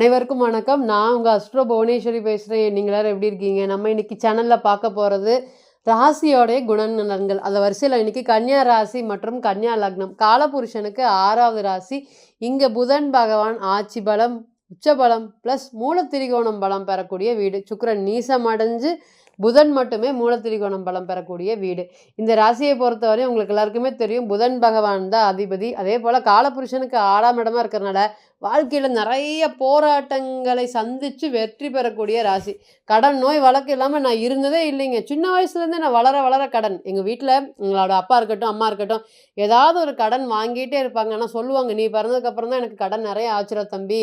அனைவருக்கும் வணக்கம். நான் உங்கள் அஸ்ட்ரோ புவனேஸ்வரி பேசுகிறேன் நீங்கள் எல்லாரும் எப்படி இருக்கீங்க? நம்ம இன்னைக்கு சேனலில் பார்க்க போகிறது ராசியோடைய குணநலன்கள். அந்த வரிசையில் இன்னைக்கு கன்னியா ராசி மற்றும் கன்னியா லக்னம். காலபுருஷனுக்கு ஆறாவது ராசி. இங்கே புதன் பகவான் ஆட்சி பலம் உச்சபலம் ப்ளஸ் மூலத்திரிகோணம் பலம் பெறக்கூடிய வீடு. சுக்கரன் நீசமடைஞ்சு புதன் மட்டுமே மூலத்திரிகோணம் பலம் பெறக்கூடிய வீடு. இந்த ராசியை பொறுத்தவரை உங்களுக்கு எல்லாருக்குமே தெரியும் புதன் பகவான் தான் அதிபதி. அதே போல் காலபுருஷனுக்கு ஆறாம் இடமா இருக்கிறனால வாழ்க்கையில் நிறைய போராட்டங்களை சந்தித்து வெற்றி பெறக்கூடிய ராசி. கடன் நோய் வழக்கு இல்லாமல் நான் இருந்ததே இல்லைங்க. சின்ன வயசுலேருந்தே நான் வளர வளர கடன். எங்கள் வீட்டில் எங்களோட அப்பா இருக்கட்டும் அம்மா இருக்கட்டும் ஏதாவது ஒரு கடன் வாங்கிட்டே இருப்பாங்க. ஆனால் சொல்லுவாங்க நீ பிறந்ததுக்கப்புறம் தான் எனக்கு கடன் நிறைய ஆச்சுரா தம்பி.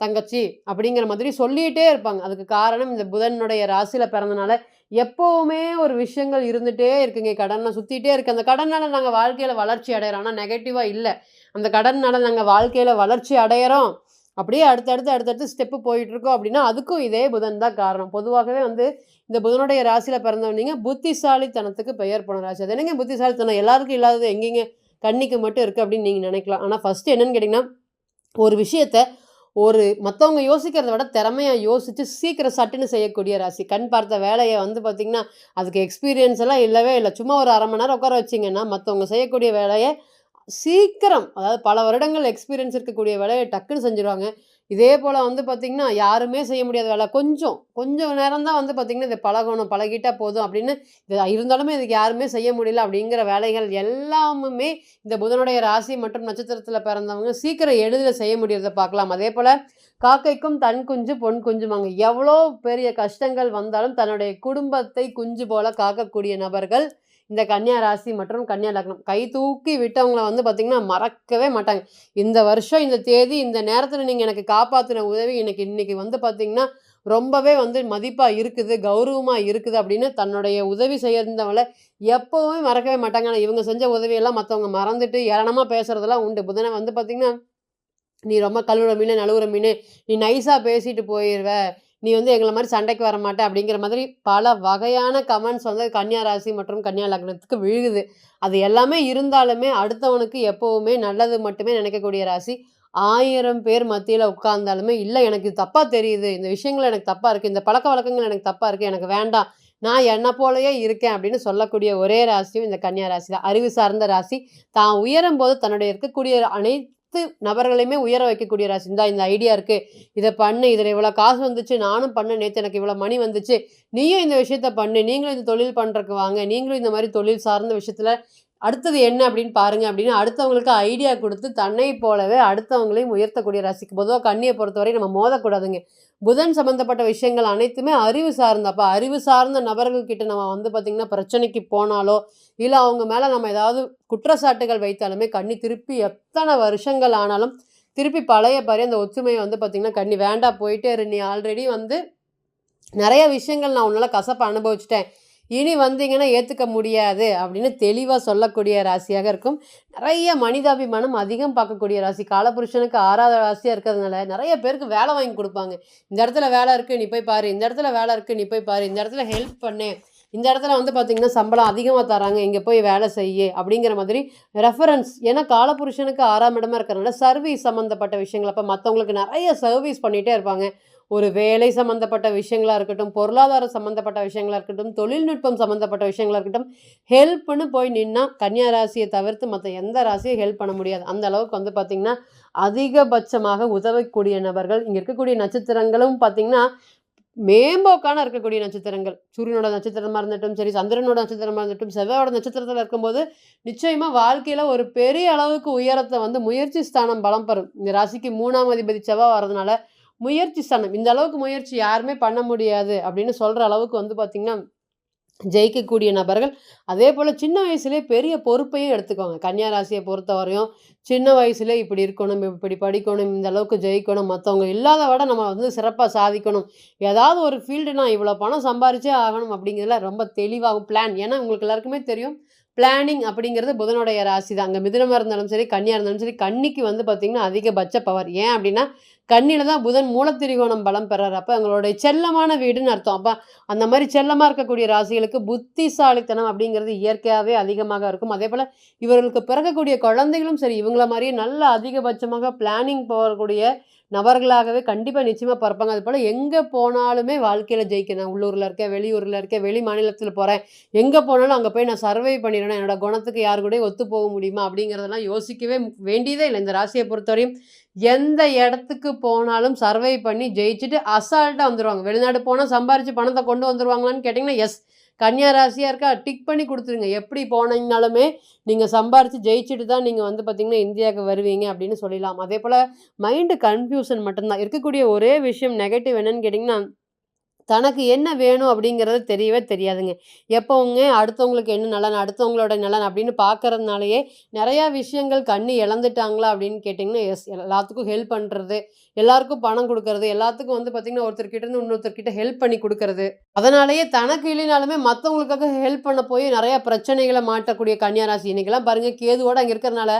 தங்கச்சி அப்படிங்கிற மாதிரி சொல்லிகிட்டே இருப்பாங்க. அதுக்கு காரணம் இந்த புதனுடைய ராசியில் பிறந்தனால எப்போவுமே ஒரு விஷயங்கள் இருந்துகிட்டே இருக்குங்க. கடனை சுற்றிட்டே இருக்குது அந்த கடனால் நாங்கள் வாழ்க்கையில் வளர்ச்சி அடையிறோம். ஆனால் நெகட்டிவாக இல்லை. அந்த கடனால் நாங்கள் வாழ்க்கையில் வளர்ச்சி அடையிறோம். அப்படியே அடுத்தடுத்து அடுத்தடுத்து ஸ்டெப்பு போயிட்டுருக்கோம் அப்படின்னா அதுக்கும் இதே புதன் தான் காரணம். பொதுவாகவே வந்து இந்த புதனுடைய ராசியில் பிறந்தவனிங்க புத்திசாலித்தனத்துக்கு பெயர் போன ராசி. அது என்னங்க புத்திசாலித்தனம்? எல்லாருக்கும் இல்லாதது எங்கேங்க கண்ணிக்கு மட்டும் இருக்குது அப்படின்னு நீங்கள் நினைக்கலாம். ஆனால் ஃபஸ்ட்டு என்னென்னு கேட்டிங்கன்னா ஒரு விஷயத்த ஒரு மற்றவங்க யோசிக்கிறத விட திறமையாக யோசித்து சீக்கிரம் சட்டுன்னு செய்யக்கூடிய ராசி. கண் பார்த்த வேலையை வந்து பார்த்திங்கன்னா அதுக்கு எக்ஸ்பீரியன்ஸ் எல்லாம் இல்லவே இல்லை. சும்மா ஒரு அரை மணி நேரம் உட்கார வச்சிங்கன்னா மற்றவங்க செய்யக்கூடிய வேலையை சீக்கிரம் அதாவது பல வருடங்கள் எக்ஸ்பீரியன்ஸ் இருக்கக்கூடிய வேலையை டக்குன்னு செஞ்சுருவாங்க. இதே போல் வந்து பார்த்திங்கன்னா யாருமே செய்ய முடியாத வேலை. கொஞ்சம் கொஞ்சம் நேரம் தான் வந்து பார்த்திங்கன்னா இதை பழகணும் பழகிட்டால் போதும் அப்படின்னு இது இருந்தாலுமே இதுக்கு யாருமே செய்ய முடியல அப்படிங்கிற வேலைகள் எல்லாமுமே இந்த புதனுடைய ராசி மற்றும் நட்சத்திரத்தில் பிறந்தவங்க சீக்கிரம் எளிதில் செய்ய முடியறத பார்க்கலாம். அதே போல் காக்கைக்கும் தன் குஞ்சு பொன் குஞ்சுமாங்க. எவ்வளோ பெரிய கஷ்டங்கள் வந்தாலும் தன்னுடைய குடும்பத்தை குஞ்சு போல காக்கக்கூடிய நபர்கள் இந்த கன்னியா ராசி மற்றும் கன்னியா லக்னம். கை தூக்கி விட்டவங்கள வந்து பார்த்திங்கன்னா மறக்கவே மாட்டாங்க. இந்த வருஷம் இந்த தேதி இந்த நேரத்தில் நீங்கள் எனக்கு காப்பாற்றின உதவி எனக்கு இன்றைக்கி வந்து பார்த்திங்கன்னா ரொம்பவே வந்து மதிப்பாக இருக்குது கௌரவமாக இருக்குது அப்படின்னு தன்னுடைய உதவி செய்யறவங்கள எப்போவுமே மறக்கவே மாட்டாங்க. ஆனால் இவங்க செஞ்ச உதவியெல்லாம் மற்றவங்க மறந்துட்டு ஏளனமாக பேசுகிறதெல்லாம் உண்டு. புதனை வந்து பார்த்திங்கன்னா நீ ரொம்ப கழுவுற மீன் நழுவுற மீன் நீ நைஸாக பேசிட்டு போயிடுவ நீ வந்து எங்களை மாதிரி சண்டைக்கு வர மாட்டே அப்படிங்கிற மாதிரி பல வகையான கமெண்ட்ஸ் வந்து கன்னியா ராசி மற்றும் கன்னியா லக்னத்துக்கு விழுகுது. அது எல்லாமே இருந்தாலுமே அடுத்தவனுக்கு எப்போவுமே நல்லது மட்டுமே நினைக்கக்கூடிய ராசி. ஆயிரம் பேர் மத்தியில் உட்கார்ந்தாலுமே இல்லை எனக்கு இது தப்பாக தெரியுது. இந்த விஷயங்கள் எனக்கு தப்பாக இருக்குது இந்த பழக்க வழக்கங்கள் எனக்கு தப்பாக இருக்குது எனக்கு வேண்டாம். நான் என்ன போலயே இருக்கேன் அப்படின்னு சொல்லக்கூடிய ஒரே ராசியும் இந்த கன்னியா ராசி தான். அறிவு சார்ந்த ராசி. தான் உயரும் போது தன்னுடைய இருக்கக்கூடிய அனைத்து நபர்களையுமே உயர வைக்கக்கூடிய ராசி. இந்தா இந்த ஐடியா இருக்குது இதை பண்ணு இதில் இவ்வளோ காசு வந்துச்சு நானும் பண்ண நேற்று எனக்கு இவ்வளோ மணி வந்துச்சு. நீயும் இந்த விஷயத்த பண்ணு. நீங்களும் இந்த தொழில் பண்ணுறக்கு வாங்க. நீங்களும் இந்த மாதிரி தொழில் சார்ந்த விஷயத்தில் அடுத்தது என்ன அப்படின்னு பாருங்க அப்படின்னு அடுத்தவங்களுக்கு ஐடியா கொடுத்து தன்னை போலவே அடுத்தவங்களையும் உயர்த்தக்கூடிய ராசிக்கு பொதுவாக கண்ணியை பொறுத்தவரை நம்ம மோதக்கூடாதுங்க. புதன் சம்மந்தப்பட்ட விஷயங்கள் அனைத்துமே அறிவு சார்ந்த அப்போ அறிவு சார்ந்த நபர்கள்கிட்ட நம்ம வந்து பார்த்திங்கன்னா பிரச்சனைக்கு போனாலோ இல்லை அவங்க மேலே நம்ம ஏதாவது குற்றச்சாட்டுகள் வைத்தாலுமே கண்ணி திருப்பி எத்தனை வருஷங்கள் ஆனாலும் திருப்பி பழைய பாரு அந்த ஒற்றுமையை வந்து பார்த்திங்கன்னா கண்ணி வேண்டாம் போயிட்டே இரு நீ ஆல்ரெடி வந்து நிறைய விஷயங்கள் நான் உன்னால் கசப்பை அனுபவிச்சிட்டேன். இனி வந்தீங்கன்னா ஏற்றுக்க முடியாது அப்படின்னு தெளிவாக சொல்லக்கூடிய ராசியாக இருக்கும். நிறைய மனிதாபிமானம் அதிகம் பார்க்கக்கூடிய ராசி. காலபுருஷனுக்கு ஆறாவது ராசியாக இருக்கிறதுனால நிறைய பேருக்கு வேலை வாங்கி கொடுப்பாங்க. இந்த இடத்துல வேலை இருக்குது நீ போய் பாரு. இந்த இடத்துல வேலை இருக்குது நீ போய் பாரு. இந்த இடத்துல ஹெல்ப் பண்ணேன் இந்த இடத்துல வந்து பார்த்திங்கன்னா சம்பளம் அதிகமாக தராங்க இங்கே போய் வேலை செய்ய அப்படிங்கிற மாதிரி ரெஃபரன்ஸ் ஏன்னா காலபுருஷனுக்கு ஆறாம் இடமா இருக்கிறனால சர்வீஸ் சம்மந்தப்பட்ட விஷயங்கள். அப்போ மற்றவங்களுக்கு நிறைய சர்வீஸ் பண்ணிகிட்டே இருப்பாங்க. ஒரு வேலை சம்மந்தப்பட்ட விஷயங்களாக இருக்கட்டும் பொருளாதாரம் சம்மந்தப்பட்ட விஷயங்களாக இருக்கட்டும் தொழில்நுட்பம் சம்மந்தப்பட்ட விஷயங்களாக இருக்கட்டும் ஹெல்ப்னு போய் நின்னா கன்னியா ராசியை தவிர்த்து மற்ற எந்த ராசியும் ஹெல்ப் பண்ண முடியாது. அந்த அளவுக்கு வந்து பார்த்திங்கன்னா அதிகபட்சமாக உதவக்கூடிய நபர்கள் இங்கே இருக்கக்கூடிய நட்சத்திரங்களும் பார்த்திங்கன்னா மேம்போக்கான இருக்கக்கூடிய நட்சத்திரங்கள். சூரியனோட நட்சத்திரமாக இருந்துட்டும் சரி சந்திரனோட நட்சத்திரமாக இருந்துட்டும் செவ்வாயோட நட்சத்திரத்தில் இருக்கும்போது நிச்சயமாக வாழ்க்கையில் ஒரு பெரிய அளவுக்கு உயரத்தை வந்து முயற்சி ஸ்தானம் பலம் பெறும். இந்த ராசிக்கு மூணாம் அதிபதி செவ்வாய் வர்றதுனால முயற்சி ஸ்தானம் இந்த அளவுக்கு முயற்சி யாருமே பண்ண முடியாது அப்படின்னு சொல்கிற அளவுக்கு வந்து பார்த்திங்கன்னா ஜெயிக்கக்கூடிய நபர்கள். அதே போல் சின்ன வயசுலேயே பெரிய பொறுப்பையும் எடுத்துக்கோங்க. கன்னியா ராசியை பொறுத்தவரையும் சின்ன வயசுல இப்படி இருக்கணும் இப்படி படிக்கணும் இந்த அளவுக்கு ஜெயிக்கணும் மற்றவங்க இல்லாத விட நம்ம வந்து சிறப்பாக சாதிக்கணும். ஏதாவது ஒரு ஃபீல்டு நான் இவ்வளோ பணம் சம்பாரிச்சே ஆகணும் அப்படிங்கிறதுல ரொம்ப தெளிவாகும் பிளான் ஏன்னா உங்களுக்கு எல்லாருக்குமே தெரியும் பிளானிங் அப்படிங்கிறது புதனுடைய ராசி தான் அங்கே மிதுனமாக இருந்தாலும் சரி கன்னியாக இருந்தாலும் சரி கன்னிக்கு வந்து பார்த்திங்கன்னா அதிகபட்ச பவர் ஏன் அப்படின்னா கன்னியில தான் புதன் மூலத்திரிகோணம் பலம் பெறாரு. அப்போ எங்களுடைய செல்லமான வீடுன்னு அர்த்தம். அப்போ அந்த மாதிரி செல்லமாக இருக்கக்கூடிய ராசிகளுக்கு புத்திசாலித்தனம் அப்படிங்கிறது இயற்கையாகவே அதிகமாக இருக்கும். அதே போல் இவர்களுக்கு பிறக்கக்கூடிய குழந்தைகளும் சரி இவங்கள மாதிரியே நல்ல அதிகபட்சமாக பிளானிங் போகக்கூடிய நபர்களாகவே கண்டிப்பாக நிச்சயமாக பிறப்பாங்க. அது போல் எங்கே போனாலுமே வாழ்க்கையில் ஜெயிக்கிறேன். உள்ளூரில் இருக்கேன் வெளியூரில் இருக்கேன் வெளி மாநிலத்தில் போகிறேன் எங்கே போனாலும் அங்கே போய் நான் சர்வை பண்ணிடணும் என்னோடய குணத்துக்கு யார் கூட ஒத்து போக முடியுமா அப்படிங்கிறதெல்லாம் யோசிக்கவே வேண்டியதே இல்லை. இந்த ராசியை பொறுத்தவரையும் எந்த இடத்துக்கு போனாலும் சர்வை பண்ணி ஜெயிச்சுட்டு அசால்ட்டாக வந்துடுவாங்க வெளிநாடு போனால் சம்பாரித்து பணத்தை கொண்டு வந்துடுவாங்களான்னு கேட்டிங்கன்னா எஸ் கன்னியா ராசியாக இருக்கா டிக் பண்ணி கொடுத்துருங்க. எப்படி போனீங்கனாலுமே நீங்கள் சம்பாரித்து ஜெயிச்சுட்டு தான் நீங்கள் வந்து பார்த்திங்கன்னா இந்தியாவுக்கு வருவீங்க அப்படின்னு சொல்லலாம் அதே போல் மைண்டு கன்ஃபியூஷன் மட்டும்தான். இருக்கக்கூடிய ஒரே விஷயம் நெகட்டிவ் என்னன்னு கேட்டிங்கன்னா தனக்கு என்ன வேணும் அப்படிங்கிறது தெரியவே தெரியாதுங்க. எப்போவுங்க அடுத்தவங்களுக்கு என்ன நலன் அடுத்தவங்களோட நலன் அப்படின்னு பார்க்குறதுனாலயே நிறையா விஷயங்கள் கண்ணு இழந்துட்டாங்களா அப்படின்னு கேட்டிங்கன்னா எஸ் எல்லாத்துக்கும் ஹெல்ப் பண்ணுறது எல்லாருக்கும் பணம் கொடுக்கறது எல்லாத்துக்கும் வந்து பார்த்திங்கன்னா ஒருத்தர்கிட்ட இருந்து இன்னொருத்தர்கிட்ட ஹெல்ப் பண்ணி கொடுக்கறது. அதனாலேயே தனக்கு இல்லைனாலுமே மற்றவங்களுக்காக ஹெல்ப் பண்ண போய் நிறையா பிரச்சனைகளை மாட்டக்கூடிய கன்னியாராசி இன்னைக்கெல்லாம் பாருங்கள் கேதுவோடு அங்கே இருக்கிறனால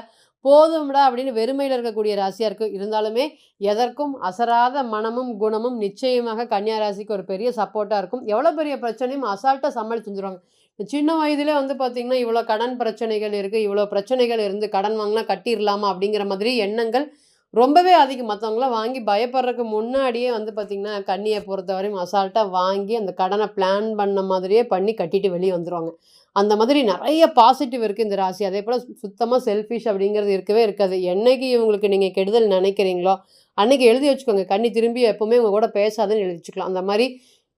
போதும்டா அப்படின்னு வெறுமையில் இருக்கக்கூடிய ராசியாக இருக்குது இருந்தாலுமே எதற்கும் அசராத மனமும் குணமும் நிச்சயமாக கன்னியா ராசிக்கு ஒரு பெரிய சப்போர்ட்டாக இருக்கும். எவ்வளோ பெரிய பிரச்சனையும் அசால்ட்டாக சமாளி செஞ்சுருவாங்க சின்ன வயதிலே வந்து பார்த்திங்கன்னா இவ்வளோ கடன் பிரச்சனைகள் இருக்குது இவ்வளோ பிரச்சனைகள் இருந்து கடன் வாங்கினா கட்டிடலாமா அப்படிங்கிற மாதிரி எண்ணங்கள் ரொம்பவே அதிகம். மற்றவங்களாம் வாங்கி பயப்படுறதுக்கு முன்னாடியே வந்து பார்த்திங்கன்னா கண்ணியை பொறுத்தவரையும் அசால்ட்டாக வாங்கி அந்த கடனை பிளான் பண்ண மாதிரியே பண்ணி கட்டிட்டு வெளியே வந்துடுவாங்க அந்த மாதிரி நிறைய பாசிட்டிவ் இருக்குது இந்த ராசி. அதே போல் சுத்தமாக செல்ஃபிஷ் அப்படிங்கிறது இருக்கவே இருக்காது. என்னைக்கு இவங்களுக்கு நீங்கள் கெடுதல் நினைக்கிறீங்களோ அன்றைக்கி எழுதி வச்சுக்கோங்க. கண்ணி திரும்பி எப்போவுமே உங்கள் கூட பேசாதுன்னு எழுதி வச்சுக்கலாம் அந்த மாதிரி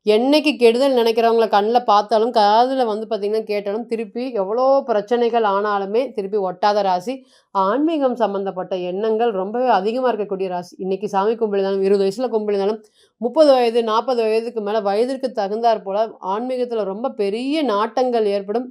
என்னைக்கு கெடுதல் நினைக்கிறவங்கள கண்ணில் பார்த்தாலும் காதில் வந்து பார்த்திங்கன்னா கேட்டாலும் திருப்பி எவ்வளோ பிரச்சனைகள் ஆனாலுமே திருப்பி ஒட்டாத ராசி. ஆன்மீகம் சம்மந்தப்பட்ட எண்ணங்கள் ரொம்பவே அதிகமாக இருக்கக்கூடிய ராசி. இன்றைக்கி சாமி கும்பிடுந்தாலும் இருபது வயசில் கும்பிடுந்தாலும் முப்பது வயது நாற்பது வயதுக்கு மேலே வயதிற்கு தகுந்தாற் போல் ஆன்மீகத்தில் ரொம்ப பெரிய நாட்டங்கள் ஏற்படும்.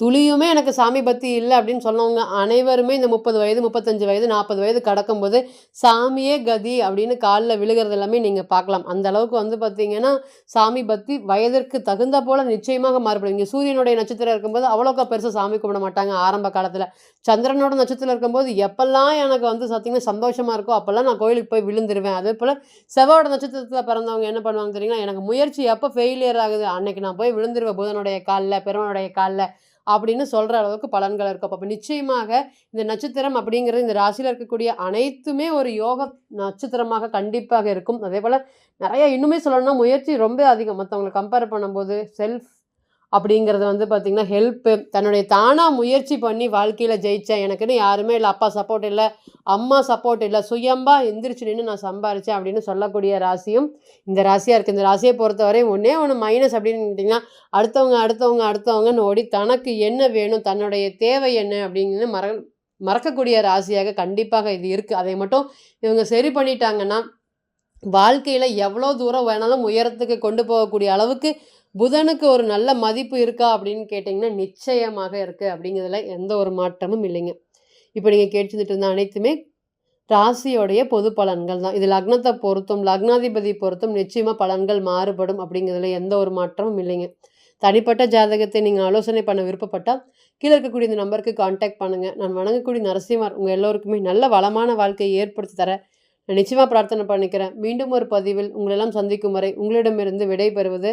துளியுமே எனக்கு சாமி பக்தி இல்லை அப்படின்னு சொன்னவங்க அனைவருமே இந்த முப்பது வயது முப்பத்தஞ்சு வயது நாற்பது வயது கடக்கும்போது சாமியே கதி அப்படின்னு காலில் விழுகிறது எல்லாமே நீங்கள் பார்க்கலாம். அந்த அளவுக்கு வந்து பார்த்தீங்கன்னா சாமி பக்தி வயதிற்கு தகுந்த போல் நிச்சயமாக மாறுபடும். இங்கே சூரியனுடைய நட்சத்திரம் இருக்கும்போது அவ்வளோக்கா பெருசாக சாமி கும்பிட மாட்டாங்க. ஆரம்ப காலத்தில் சந்திரனோட நட்சத்திரம் இருக்கும்போது எப்பெல்லாம் எனக்கு வந்து பார்த்திங்கன்னா சந்தோஷமாக இருக்கோ அப்போல்லாம் நான் கோயிலுக்கு போய் விழுந்துருவேன். அதே போல் செவ்வாயோட நட்சத்திரத்தில் பிறந்தவங்க என்ன பண்ணுவாங்க தெரியுங்களா? எனக்கு முயற்சி எப்போ ஃபெயிலியர் ஆகுது? அன்னைக்கு நான் போய் விழுந்துருவேன் புதனுடைய காலில் பெருமனுடைய காலில். அப்படின்னு சொல்கிற அளவுக்கு பலன்கள் இருக்கும். அப்போ நிச்சயமாக இந்த நட்சத்திரம் அப்படிங்கிறது இந்த ராசியில் இருக்கக்கூடிய அனைத்துமே ஒரு யோக நட்சத்திரமாக கண்டிப்பாக இருக்கும். அதே போல் நிறைய இன்னுமே சொல்லணும்னா முயற்சி ரொம்ப அதிகம். மற்றவங்களை கம்பேர் பண்ணும்போது செல்ஃப் அப்படிங்கிறது வந்து பார்த்திங்கன்னா ஹெல்ப்பு தன்னுடைய தானாக முயற்சி பண்ணி வாழ்க்கையில் ஜெயித்தேன் எனக்குன்னு யாருமே இல்லை அப்பா சப்போர்ட் இல்லை அம்மா சப்போர்ட் இல்லை. சுயம்பா எந்திரிச்சு நின்று நான் சம்பாரித்தேன் அப்படின்னு சொல்லக்கூடிய ராசியும் இந்த ராசியாக இருக்குது இந்த ராசியை பொறுத்தவரை ஒன்றே ஒன்று மைனஸ் அப்படின்னு கேட்டிங்கன்னா அடுத்தவங்க அடுத்தவங்க அடுத்தவங்கன்னு ஓடி தனக்கு என்ன வேணும் தன்னுடைய தேவை என்ன அப்படிங்கிறது மற மறக்கக்கூடிய ராசியாக கண்டிப்பாக இது இருக்குது அதை மட்டும் இவங்க சரி பண்ணிட்டாங்கன்னா வாழ்க்கையில் எவ்வளோ தூரம் வேணாலும் உயரத்துக்கு கொண்டு போகக்கூடிய அளவுக்கு புதனுக்கு ஒரு நல்ல மதிப்பு இருக்கா அப்படின்னு கேட்டிங்கன்னா நிச்சயமாக இருக்குது அப்படிங்கிறதுல எந்த ஒரு மாற்றமும் இல்லைங்க. இப்போ நீங்கள் கேட்டுட்டு இருந்த அனைத்துமே ராசியோடைய பொது பலன்கள் தான். இது லக்னத்தை பொறுத்தும் லக்னாதிபதி பொறுத்தும் நிச்சயமாக பலன்கள் மாறுபடும் அப்படிங்கிறதுல எந்த ஒரு மாற்றமும் இல்லைங்க. தனிப்பட்ட ஜாதகத்தை நீங்கள் ஆலோசனை பண்ண விருப்பப்பட்டால் கீழே இருக்கக்கூடிய இந்த நம்பருக்கு காண்டாக்ட் பண்ணுங்கள் நான் வணங்கக்கூடிய நரசிம்மர் உங்கள் எல்லோருக்குமே நல்ல வளமான வாழ்க்கையை ஏற்படுத்தி தர நான் நிச்சயமாக பிரார்த்தனை பண்ணிக்கிறேன். மீண்டும் ஒரு பதிவில் உங்களெல்லாம் சந்திக்கும் வரை உங்களிடமிருந்து விடை பெறுவது